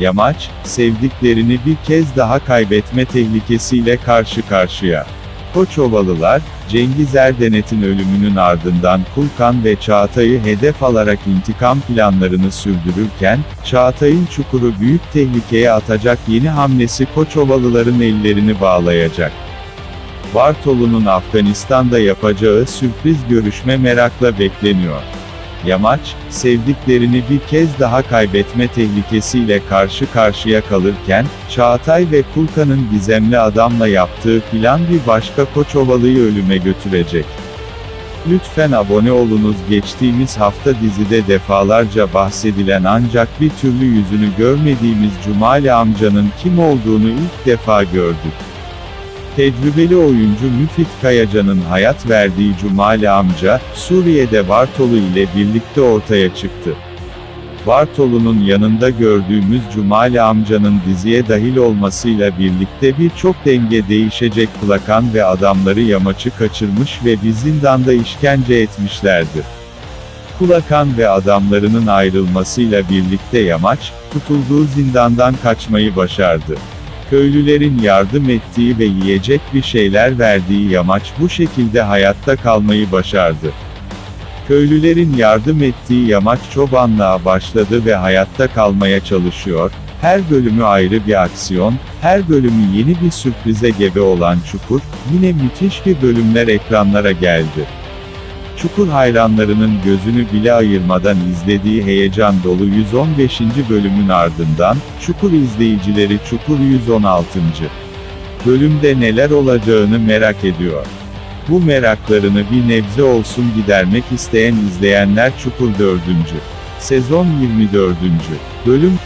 Yamaç, sevdiklerini bir kez daha kaybetme tehlikesiyle karşı karşıya. Koçovalılar, Cengiz Erdenet'in ölümünün ardından Kulkan ve Çağatay'ı hedef alarak intikam planlarını sürdürürken, Çağatay'ın çukuru büyük tehlikeye atacak yeni hamlesi Koçovalıların ellerini bağlayacak. Bartolu'nun Afganistan'da yapacağı sürpriz görüşme merakla bekleniyor. Yamaç, sevdiklerini bir kez daha kaybetme tehlikesiyle karşı karşıya kalırken, Çağatay ve Kulkan'ın gizemli adamla yaptığı plan bir başka Koçovalı'yı ölüme götürecek. Lütfen abone olunuz geçtiğimiz hafta dizide defalarca bahsedilen ancak bir türlü yüzünü görmediğimiz Cumali amcanın kim olduğunu ilk defa gördük. Tecrübeli oyuncu Müfit Kayacan'ın hayat verdiği Cumali amca, Suriye'de Bartolu ile birlikte ortaya çıktı. Bartolu'nun yanında gördüğümüz Cumali amcanın diziye dahil olmasıyla birlikte birçok denge değişecek Plakan ve adamları yamaçı kaçırmış ve bir zindanda işkence etmişlerdi. Kulakan ve adamlarının ayrılmasıyla birlikte Yamaç, tutulduğu zindandan kaçmayı başardı. Köylülerin yardım ettiği ve yiyecek bir şeyler verdiği Yamaç bu şekilde hayatta kalmayı başardı. Köylülerin yardım ettiği Yamaç çobanlığa başladı ve hayatta kalmaya çalışıyor, her bölümü ayrı bir aksiyon, her bölümü yeni bir sürprize gebe olan Çukur, yine müthiş bir bölümler ekranlara geldi. Çukur hayranlarının gözünü bile ayırmadan izlediği heyecan dolu 115. bölümün ardından, Çukur izleyicileri Çukur 116. bölümde neler olacağını merak ediyor. Bu meraklarını bir nebze olsun gidermek isteyen izleyenler Çukur 4. sezon 24. bölüm